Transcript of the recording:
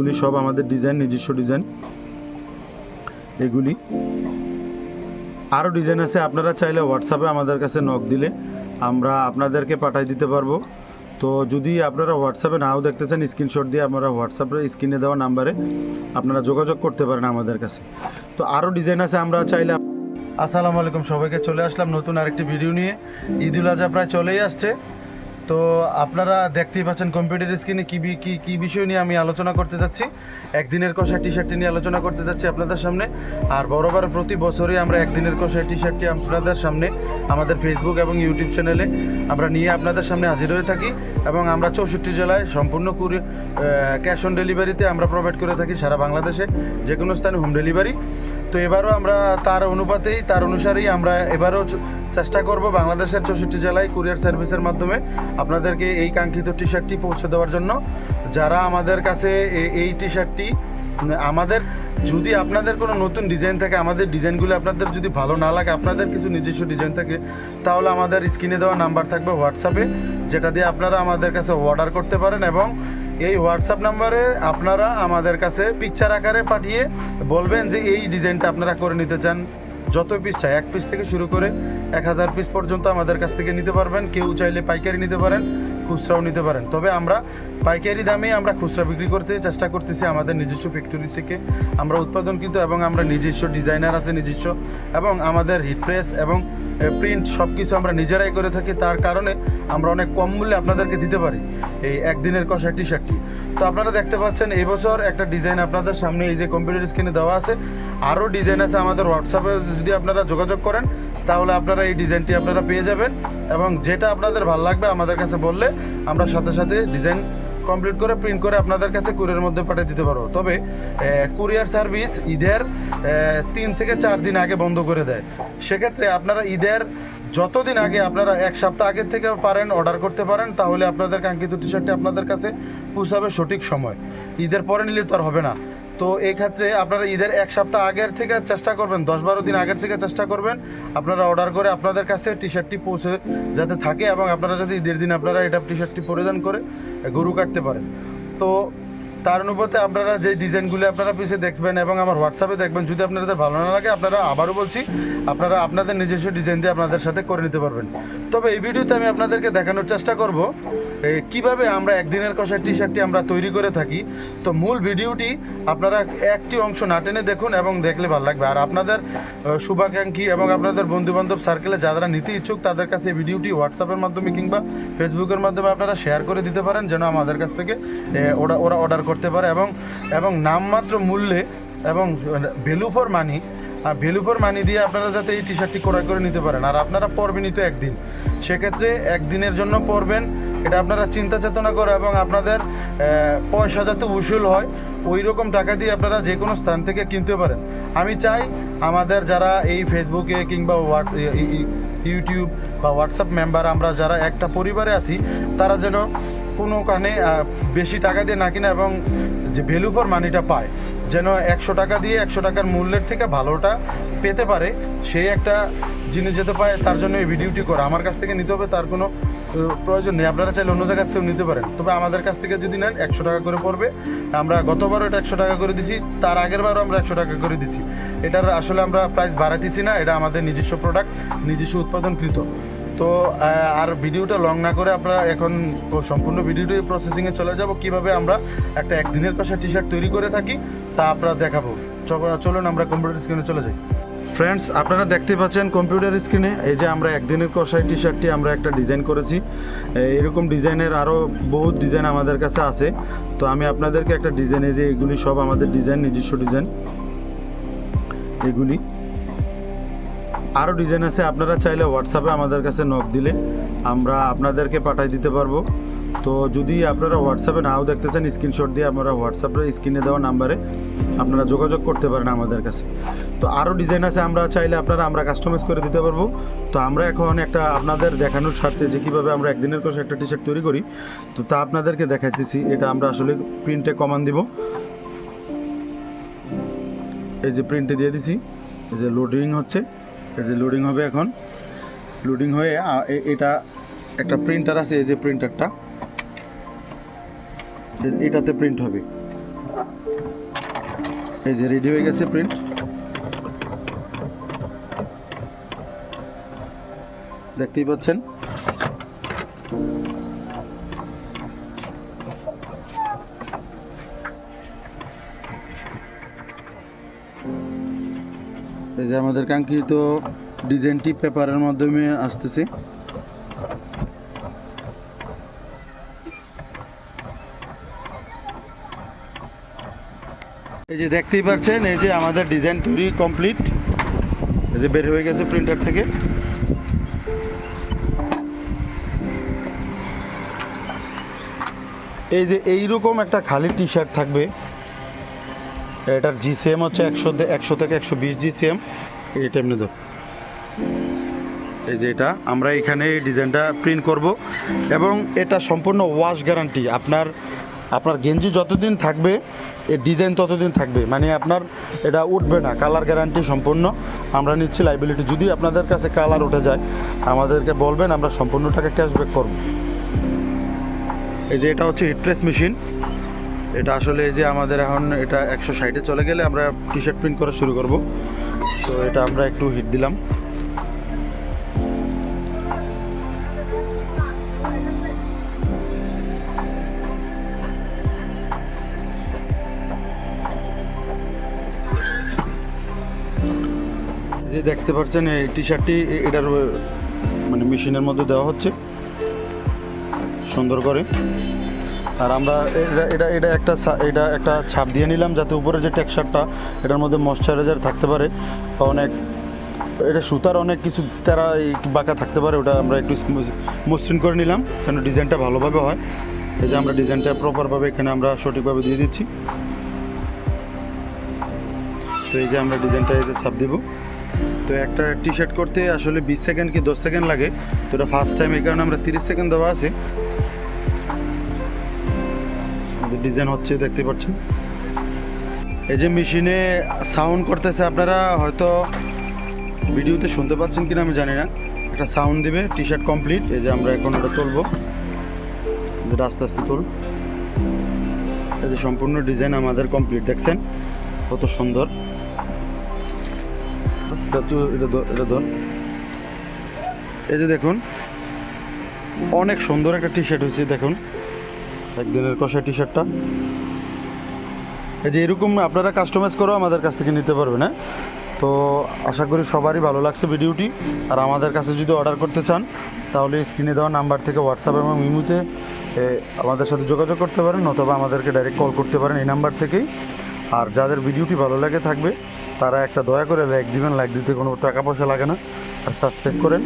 এগুলি সব আমাদের ডিজাইন নিজস্ব ডিজাইন এগুলি। আরও ডিজাইন আছে, আপনারা চাইলে হোয়াটসঅ্যাপে আমাদের কাছে নক দিলে আমরা আপনাদেরকে পাঠিয়ে দিতে পারব। তো যদি আপনারা হোয়াটসঅ্যাপে নাও দেখতে চান স্ক্রিনশট দিয়ে আপনারা হোয়াটসঅ্যাপে স্ক্রিনে দেওয়া নাম্বারে আপনারা যোগাযোগ করতে পারেন আমাদের কাছে। তো আরও ডিজাইন আছে, আমরা চাইলে আসসালামু আলাইকুম, সবাইকে চলে আসলাম নতুন আরেকটি ভিডিও নিয়ে। ঈদুল আজহা প্রায় চলেই আসছে। তো আপনারা দেখতেই পাচ্ছেন কম্পিউটার স্ক্রিনে কী কী কী বিষয় নিয়ে আমি আলোচনা করতে যাচ্ছি। একদিনের কষা টি শার্টটি নিয়ে আলোচনা করতে যাচ্ছি আপনাদের সামনে। আর বরাবর প্রতি বছরই আমরা একদিনের কষা টি শার্টটি আপনাদের সামনে, আমাদের ফেসবুক এবং ইউটিউব চ্যানেলে আমরা নিয়ে আপনাদের সামনে হাজির হয়ে থাকি এবং আমরা চৌষট্টি জেলায় সম্পূর্ণ কুরি ক্যাশ অন ডেলিভারিতে আমরা প্রোভাইড করে থাকি সারা বাংলাদেশে যে কোনো স্থানে হোম ডেলিভারি তো এবারও আমরা তার অনুপাতেই, তার অনুসারেই আমরা এবারও চেষ্টা করব বাংলাদেশের চৌষট্টি জেলায় কুরিয়ার সার্ভিসের মাধ্যমে আপনাদেরকে এই কাঙ্ক্ষিত টি শার্টটি পৌঁছে দেওয়ার জন্য। যারা আমাদের কাছে এই টি শার্টটি আমাদের যদি আপনাদের কোনো নতুন ডিজাইন থাকে, আমাদের ডিজাইনগুলো আপনাদের যদি ভালো না লাগে, আপনাদের কিছু নিজস্ব ডিজাইন থাকে, তাহলে আমাদের স্ক্রিনে দেওয়া নাম্বার থাকবে হোয়াটসঅ্যাপে যেটা দিয়ে আপনারা আমাদের কাছে অর্ডার করতে পারেন এবং এই হোয়াটসঅ্যাপ নাম্বারে আপনারা আমাদের কাছে পিকচার আকারে পাঠিয়ে বলবেন যে এই ডিজাইনটা আপনারা করে নিতে চান। যত পিস চাই, এক পিস থেকে শুরু করে এক হাজার পিস পর্যন্ত আমাদের কাছ থেকে নিতে পারবেন। কেউ চাইলে পাইকারি নিতে পারেন, খুচরাও নিতে পারেন। তবে আমরা পাইকারি দামে আমরা খুচরা বিক্রি করতে চেষ্টা করতেছি আমাদের নিজস্ব ফ্যাক্টরি থেকে। আমরা উৎপাদন কিন্তু এবং আমরা নিজস্ব ডিজাইনার আছে নিজস্ব। এবং আমাদের হিট প্রেস এবং প্রিন্ট সব কিছু আমরা নিজেরাই করে থাকি, তার কারণে আমরা অনেক কম মূল্যে আপনাদেরকে দিতে পারি এই একদিনের কষা টি। শার্টটি তো আপনারা দেখতে পাচ্ছেন, এই বছর একটা ডিজাইন আপনাদের সামনে এই যে কম্পিউটার স্ক্রিনে দেওয়া আছে। আরও ডিজাইন আছে আমাদের হোয়াটসঅ্যাপে যদি আপনারা যোগাযোগ করেন, তাহলে আপনারা এই ডিজাইনটি আপনারা পেয়ে যাবেন এবং যেটা আপনাদের ভালো লাগবে আমাদের কাছে বললে আমরা সাথে সাথে ডিজাইন কমপ্লিট করে প্রিন্ট করে আপনাদের কাছে কুরিয়ার মধ্যে পাঠিয়ে দিতে পারব। তবে কুরিয়ার সার্ভিস ঈদের তিন থেকে চার দিন আগে বন্ধ করে দেয়। সেক্ষেত্রে আপনারা ঈদের যতদিন আগে আপনারা এক সপ্তাহ আগের থেকে পারেন অর্ডার করতে পারেন, তাহলে আপনাদের কাঙ্ক্ষিত টি শার্টটি আপনাদের কাছে পৌঁছাবে সঠিক সময়। ঈদের পরে নিলে তো আর হবে না। তো এই ক্ষেত্রে আপনারা ঈদের এক সপ্তাহ আগের থেকে চেষ্টা করবেন, দশ বারো দিন আগের থেকে চেষ্টা করবেন। আপনারা অর্ডার করে আপনাদের কাছে টি শার্টটি পৌঁছে যাতে থাকে এবং আপনারা যাতে ঈদের দিন আপনারা এটা টি শার্টটি পরিধান করে গরু কাটতে পারেন। তো তার অনুপাতে আপনারা যে ডিজাইনগুলি আপনারা পিছিয়ে দেখবেন এবং আমার হোয়াটসঅ্যাপে দেখবেন, যদি আপনাদের ভালো না লাগে, আপনারা আবারও বলছি, আপনারা আপনাদের নিজস্ব ডিজাইন দিয়ে আপনাদের সাথে করে নিতে পারবেন। তবে এই ভিডিওতে আমি আপনাদেরকে দেখানোর চেষ্টা করব কীভাবে আমরা একদিনের কষার টি শার্টটি আমরা তৈরি করে থাকি। তো মূল ভিডিওটি আপনারা একটি অংশ না টেনে দেখুন এবং দেখলে ভালো লাগবে। আর আপনাদের শুভাকাঙ্ক্ষী এবং আপনাদের বন্ধু বান্ধব সার্কেলে যারা নিতে ইচ্ছুক, তাদের কাছে এই ভিডিওটি হোয়াটসঅ্যাপের মাধ্যমে কিংবা ফেসবুকের মাধ্যমে আপনারা শেয়ার করে দিতে পারেন, যেন আমাদের কাছ থেকে ওরা ওরা অর্ডার করতে পারে এবং এবং নামমাত্র মূল্যে এবং ভ্যালু ফর মানি আর ভ্যালু ফর মানি দিয়ে আপনারা যাতে এই টি শার্টটি ক্রয় করে নিতে পারেন। আর আপনারা পরবেনই তো একদিন। সেক্ষেত্রে একদিনের জন্য পরবেন, এটা আপনারা চিন্তা চেতনা করে এবং আপনাদের পয়সা যাতে উসুল হয়, ওই রকম টাকা দিয়ে আপনারা যে কোনো স্থান থেকে কিনতে পারেন। আমি চাই আমাদের যারা এই ফেসবুকে কিংবা ইউটিউব বা হোয়াটসঅ্যাপ মেম্বার আমরা যারা একটা পরিবারে আছি, তারা যেন কোনো কানে বেশি টাকা দিয়ে না কিনে এবং যে ভ্যালু ফর মানিটা পায়, যেন একশো টাকা দিয়ে একশো টাকার মূল্যের থেকে ভালোটা পেতে পারে, সেই একটা জিনিস যেতে পায় তার জন্য এই ভিডিওটি করা। আমার কাছ থেকে নিতে হবে, তার কোনো প্রয়োজন নেই। আপনারা চাইলে অন্য জায়গার থেকেও নিতে পারেন। তবে আমাদের কাছ থেকে যদি নেন, একশো টাকা করে পড়বে। আমরা গতবারও এটা একশো টাকা করে দিছি, তার আগের বারও আমরা একশো টাকা করে দিছি। এটার আসলে আমরা প্রাইস বাড়াতেছি না, এটা আমাদের নিজস্ব প্রোডাক্ট নিজস্ব উৎপাদনকৃত। তো আর ভিডিওটা লং না করে আপনারা এখন সম্পূর্ণ ভিডিওটি প্রসেসিংয়ে চলে যাব। কীভাবে আমরা একটা একদিনের কষা টি শার্ট তৈরি করে থাকি তা আপনারা দেখাবো। চলুন আমরা কম্পিউটার স্ক্রিনে চলে যাই। ফ্রেন্ডস আপনারা দেখতে পাচ্ছেন কম্পিউটার স্ক্রিনে এই যে আমরা একদিনের কষাই টি শার্টটি আমরা একটা ডিজাইন করেছি। এরকম ডিজাইনের আরও বহুত ডিজাইন আমাদের কাছে আছে। তো আমি আপনাদেরকে একটা ডিজাইন এই যে এগুলি সব আমাদের ডিজাইন নিজস্ব ডিজাইন এগুলি। আরও ডিজাইন আছে, আপনারা চাইলে হোয়াটসঅ্যাপে আমাদের কাছে নক দিলে আমরা আপনাদেরকে পাঠিয়ে দিতে পারব। তো যদি আপনারা হোয়াটসঅ্যাপে নাও দেখতে চান স্ক্রিনশট দিয়ে আপনারা হোয়াটসঅ্যাপে স্ক্রিনে দেওয়া নাম্বারে আপনারা যোগাযোগ করতে পারেন আমাদের কাছে। তো আরও ডিজাইন আছে, আমরা চাইলে আপনারা আমরা কাস্টমাইজ করে দিতে পারব। তো আমরা এখন একটা আপনাদের দেখানোর স্বার্থে যে কীভাবে আমরা একদিনের কোর্সে একটা টি শার্ট তৈরি করি, তো তা আপনাদেরকে দেখাইতেছি। এটা আমরা আসলে প্রিন্টে কমান দিব। এই যে প্রিন্টে দিয়ে দিছি। এই যে লোডিং হচ্ছে। এই যে লোডিং হবে এখন। লোডিং হয়ে এটা একটা প্রিন্টার আছে, এই যে প্রিন্টারটা এটাতে প্রিন্ট হবে। এই যে রেডি হয়ে গেছে প্রিন্ট দেখতেই পাচ্ছেন? যে আমাদের কাঙ্ক্ষিত ডিজাইনটি পেপারের মাধ্যমে আসতেছে। এই যে দেখতেই পাচ্ছেন, এই যে আমাদের ডিজাইন তৈরি কমপ্লিট এই যে বের হয়ে গেছে প্রিন্টার থেকে। এই যে এইরকম একটা খালি টি শার্ট থাকবে। এটার জিসিএম হচ্ছে একশো একশো থেকে একশো বিশ জি সি জিসিএম এটা এমনি ধর। এই যে এটা, আমরা এখানে এই ডিজাইনটা প্রিন্ট করব এবং এটা সম্পূর্ণ ওয়াশ গ্যারান্টি আপনার আপনার গেঞ্জি যতদিন থাকবে এর ডিজাইন ততদিন থাকবে। মানে আপনার এটা উঠবে না কালার গ্যারান্টি সম্পূর্ণ। আমরা নিচ্ছি লাইবিলিটি যদি আপনাদের কাছে কালার উঠে যায়, আমাদেরকে বলবেন, আমরা সম্পূর্ণ টাকা ক্যাশব্যাক করব। এই যে এটা হচ্ছে হিট প্রেস মেশিন এটা আসলে যে আমাদের এখন এটা একশো ষাটে চলে গেলে আমরা টি শার্ট প্রিন্ট করা শুরু করব। তো এটা আমরা একটু হিট দিলাম। যে দেখতে পাচ্ছেন, এই টি শার্টটি এটার মানে মেশিনের মধ্যে দেওয়া হচ্ছে। সুন্দর করে। আর আমরা এটা এটা একটা এটা একটা ছাপ দিয়ে নিলাম যাতে উপরে যে টেক্সচারটা, এটার মধ্যে ময়শ্চারাইজার থাকতে পারে অনেক, এটা সুতার অনেক কিছু তারা এই বাঁকা থাকতে পারে, ওটা আমরা একটু মসৃণ করে নিলাম কেন ডিজাইনটা ভালোভাবে হয়। এই যে আমরা ডিজাইনটা প্রপারভাবে এখানে আমরা সঠিকভাবে দিয়ে দিচ্ছি। তো এই যে আমরা ডিজাইনটা যে ছাপ দেবো। তো একটা টি শার্ট করতে আসলে বিশ সেকেন্ড কি দশ সেকেন্ড লাগে? তো এটা ফার্স্ট টাইম এই কারণে আমরা তিরিশ সেকেন্ড দেওয়া আছে। ডিজাইন হচ্ছে, দেখতে পাচ্ছেন। এই যে মেশিনে সাউন্ড করতেছে আপনারা, হয়তো ভিডিওতে শুনতে পাচ্ছেন কিনা আমি জানি না। একটা সাউন্ড দিবে টি শার্ট কমপ্লিট। এই যে আমরা এখন এটা তুলবো। যেটা আস্তে আস্তে তুল এই যে সম্পূর্ণ ডিজাইন আমাদের কমপ্লিট, দেখছেন? কত সুন্দর। এটা ধর এই যে দেখুন, অনেক সুন্দর একটা টি শার্ট হয়েছে, দেখুন। একদিনের কষা টি শার্টটা এই যে এরকম আপনারা কাস্টমাইজ করেও আমাদের কাছ থেকে নিতে পারবেন হ্যাঁ? তো আশা করি সবারই ভালো লাগছে ভিডিওটি। আর আমাদের কাছে যদি অর্ডার করতে চান, তাহলে স্ক্রিনে দেওয়া নাম্বার থেকে হোয়াটসঅ্যাপ এবং ইমুতে আমাদের সাথে যোগাযোগ করতে পারেন, অথবা আমাদেরকে ডাইরেক্ট কল করতে পারেন এই নাম্বার থেকেই। আর যাদের ভিডিওটি ভালো লাগে থাকবে, তারা একটা দয়া করে লাইক দিবেন লাইক দিতে কোনো টাকা পয়সা লাগে না। আর সাবস্ক্রাইব করেন।